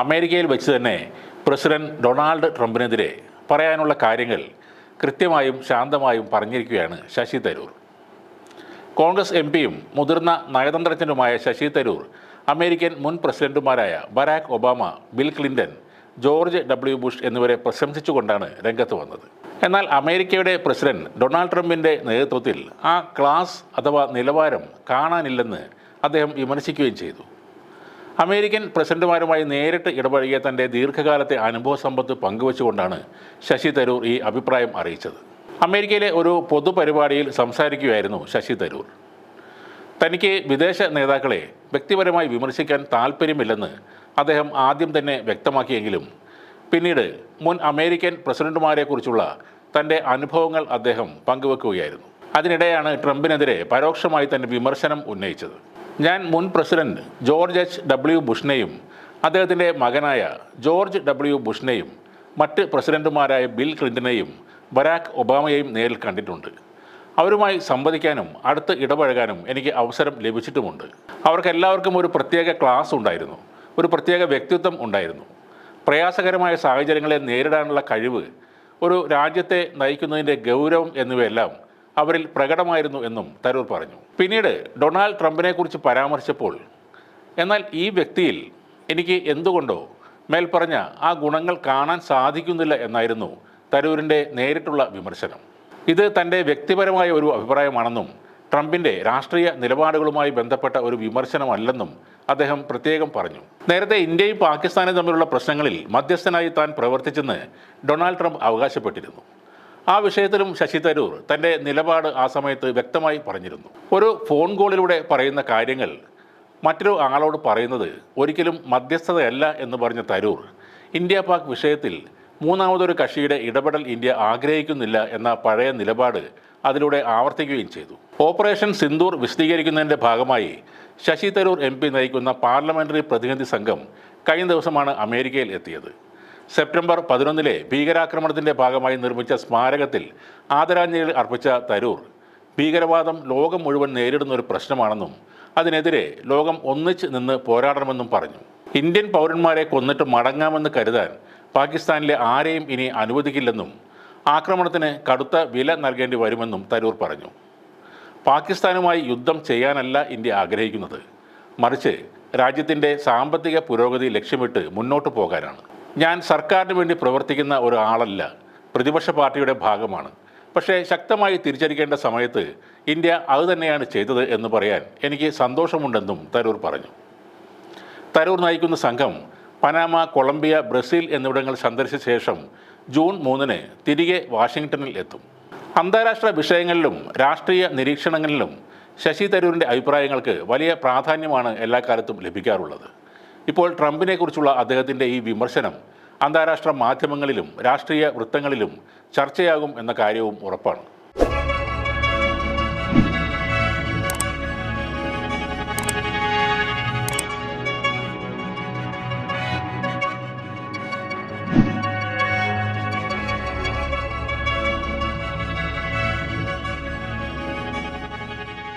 അമേരിക്കയിൽ വെച്ച് തന്നെ പ്രസിഡന്റ് ഡൊണാൾഡ് ട്രംപിനെതിരെ പറയാനുള്ള കാര്യങ്ങൾ കൃത്യമായും ശാന്തമായും പറഞ്ഞിരിക്കുകയാണ് ശശി തരൂർ. കോൺഗ്രസ് എം പിയും മുതിർന്ന നയതന്ത്രജ്ഞനുമായ ശശി തരൂർ അമേരിക്കൻ മുൻ പ്രസിഡന്റുമാരായ Barack Obama Bill Clinton George W Bush എന്നിവരെ പ്രശംസിച്ചുകൊണ്ടാണ് രംഗത്ത് വന്നത്. എന്നാൽ അമേരിക്കയുടെ പ്രസിഡന്റ് ഡൊണാൾഡ് ട്രംപിന്റെ നേതൃത്വത്തിൽ ആ ക്ലാസ് അഥവാ നിലവാരം കാണാനില്ലെന്ന് അദ്ദേഹം വിമർശിക്കുകയും ചെയ്തു. അമേരിക്കൻ പ്രസിഡന്റുമാരുമായി നേരിട്ട് ഇടപഴകിയ തന്റെ ദീർഘകാലത്തെ അനുഭവ സമ്പത്ത് പങ്കുവച്ചുകൊണ്ടാണ് ശശി തരൂർ ഈ അഭിപ്രായം അറിയിച്ചത്. അമേരിക്കയിലെ ഒരു പൊതുപരിപാടിയിൽ സംസാരിക്കുകയായിരുന്നു ശശി തരൂർ. തനിക്ക് വിദേശ നേതാക്കളെ വ്യക്തിപരമായി വിമർശിക്കാൻ താല്പര്യമില്ലെന്ന് അദ്ദേഹം ആദ്യം തന്നെ വ്യക്തമാക്കിയെങ്കിലും പിന്നീട് മുൻ അമേരിക്കൻ പ്രസിഡന്റുമാരെക്കുറിച്ചുള്ള തന്റെ അനുഭവങ്ങൾ അദ്ദേഹം പങ്കുവെക്കുകയായിരുന്നു. അതിനിടെയാണ് ട്രംപിനെതിരെ പരോക്ഷമായി തന്നെ വിമർശനം ഉന്നയിച്ചത്. ഞാൻ മുൻ പ്രസിഡന്റ് ജോർജ് എച്ച് ഡബ്ല്യു ബുഷിനെയും അദ്ദേഹത്തിന്റെ മകനായ ജോർജ് ഡബ്ല്യു ബുഷിനെയും മറ്റ് പ്രസിഡന്റുമാരായ ബിൽ ക്ലിന്റനെയും ബരാക് ഒബാമയെയും നേരിൽ കണ്ടിട്ടുണ്ട്. അവരുമായി സംവദിക്കാനും അടുത്ത് ഇടപഴകാനും എനിക്ക് അവസരം ലഭിച്ചിട്ടുമുണ്ട്. അവർക്കെല്ലാവർക്കും ഒരു പ്രത്യേക ക്ലാസ് ഉണ്ടായിരുന്നു. ഒരു പ്രത്യേക വ്യക്തിത്വം ഉണ്ടായിരുന്നു. പ്രയാസകരമായ സാഹചര്യങ്ങളെ നേരിടാനുള്ള കഴിവ് ഒരു രാജ്യത്തെ നയിക്കുന്നതിന്റെ ഗൗരവം എന്നിവയെല്ലാം അവരിൽ പ്രകടമായിരുന്നു എന്നും തരൂർ പറഞ്ഞു. പിന്നീട് ഡൊണാൾഡ് ട്രംപിനെക്കുറിച്ച് പരാമർശിച്ചപ്പോൾ എന്നാൽ ഈ വ്യക്തിയിൽ എനിക്ക് എന്തുകൊണ്ടോ മേൽപ്പറഞ്ഞ ആ ഗുണങ്ങൾ കാണാൻ സാധിക്കുന്നില്ല എന്നായിരുന്നു തരൂരിന്റെ നേരിട്ടുള്ള വിമർശനം. ഇത് തന്റെ വ്യക്തിപരമായ ഒരു അഭിപ്രായമാണെന്നും ട്രംപിന്റെ രാഷ്ട്രീയ നിലപാടുകളുമായി ബന്ധപ്പെട്ട ഒരു വിമർശനമല്ലെന്നും അദ്ദേഹം പ്രത്യേകം പറഞ്ഞു. നേരത്തെ ഇന്ത്യയും പാകിസ്ഥാനും തമ്മിലുള്ള പ്രശ്നങ്ങളിൽ മധ്യസ്ഥനായി താൻ പ്രവർത്തിച്ചെന്ന് ഡൊണാൾഡ് ട്രംപ് അവകാശപ്പെട്ടിരുന്നു. ആ വിഷയത്തിലും ശശി തരൂർ തന്റെ നിലപാട് ആ സമയത്ത് വ്യക്തമായി പറഞ്ഞിരുന്നു. ഒരു ഫോൺ കോളിലൂടെ പറയുന്ന കാര്യങ്ങൾ മറ്റൊരു ആളോട് പറയുന്നത് ഒരിക്കലും മധ്യസ്ഥതയല്ല എന്ന് പറഞ്ഞ തരൂർ ഇന്ത്യ പാക് വിഷയത്തിൽ മൂന്നാമതൊരു കക്ഷിയുടെ ഇടപെടൽ ഇന്ത്യ ആഗ്രഹിക്കുന്നില്ല എന്ന പഴയ നിലപാട് അതിലൂടെ ആവർത്തിക്കുകയും ചെയ്തു. ഓപ്പറേഷൻ സിന്ദൂർ വിശദീകരിക്കുന്നതിന്റെ ഭാഗമായി ശശി തരൂർ എം നയിക്കുന്ന പാർലമെന്ററി പ്രതിനിധി സംഘം കഴിഞ്ഞ ദിവസമാണ് അമേരിക്കയിൽ എത്തിയത്. സെപ്റ്റംബർ പതിനൊന്നിലെ ഭീകരാക്രമണത്തിന്റെ ഭാഗമായി നിർമ്മിച്ച സ്മാരകത്തിൽ ആദരാഞ്ജലികൾ അർപ്പിച്ച തരൂർ. ഭീകരവാദം ലോകം മുഴുവൻ നേരിടുന്ന ഒരു പ്രശ്നമാണെന്നും അതിനെതിരെ ലോകം ഒന്നിച്ച് നിന്ന് പോരാടണമെന്നും പറഞ്ഞു. ഇന്ത്യൻ പൗരന്മാരെ കൊന്നിട്ട് മടങ്ങാമെന്ന് കരുതാൻ പാകിസ്ഥാനിലെ ആരെയും ഇനി അനുവദിക്കില്ലെന്നും ആക്രമണത്തിന് കടുത്ത വില നൽകേണ്ടി വരുമെന്നും തരൂർ പറഞ്ഞു. പാകിസ്ഥാനുമായി യുദ്ധം ചെയ്യാനല്ല ഇന്ത്യ ആഗ്രഹിക്കുന്നത്. മറിച്ച് രാജ്യത്തിന്റെ സാമ്പത്തിക പുരോഗതി ലക്ഷ്യമിട്ട് മുന്നോട്ട് പോകാനാണ്. ഞാൻ സർക്കാരിന് വേണ്ടി പ്രവർത്തിക്കുന്ന ഒരാളല്ല. പ്രതിപക്ഷ പാർട്ടിയുടെ ഭാഗമാണ്. പക്ഷേ ശക്തമായി തിരിച്ചടിക്കേണ്ട സമയത്ത് ഇന്ത്യ അത് തന്നെയാണ് ചെയ്തത് എന്ന് പറയാൻ എനിക്ക് സന്തോഷമുണ്ടെന്നും തരൂർ പറഞ്ഞു. തരൂർ നയിക്കുന്ന സംഘം പനാമ കൊളംബിയ ബ്രസീൽ എന്നിവിടങ്ങൾ സന്ദർശിച്ച ശേഷം ജൂൺ മൂന്നിന് തിരികെ വാഷിങ്ടണിൽ എത്തും. അന്താരാഷ്ട്ര വിഷയങ്ങളിലും രാഷ്ട്രീയ നിരീക്ഷണങ്ങളിലും ശശി തരൂരിന്റെ അഭിപ്രായങ്ങൾക്ക് വലിയ പ്രാധാന്യമാണ് എല്ലാ കാലത്തും ലഭിക്കാറുള്ളത്. ഇപ്പോൾ ട്രംപിനെക്കുറിച്ചുള്ള അദ്ദേഹത്തിന്റെ ഈ വിമർശനം അന്താരാഷ്ട്ര മാധ്യമങ്ങളിലും രാഷ്ട്രീയ വൃത്തങ്ങളിലും ചർച്ചയാകും എന്ന കാര്യവും ഉറപ്പാണ്.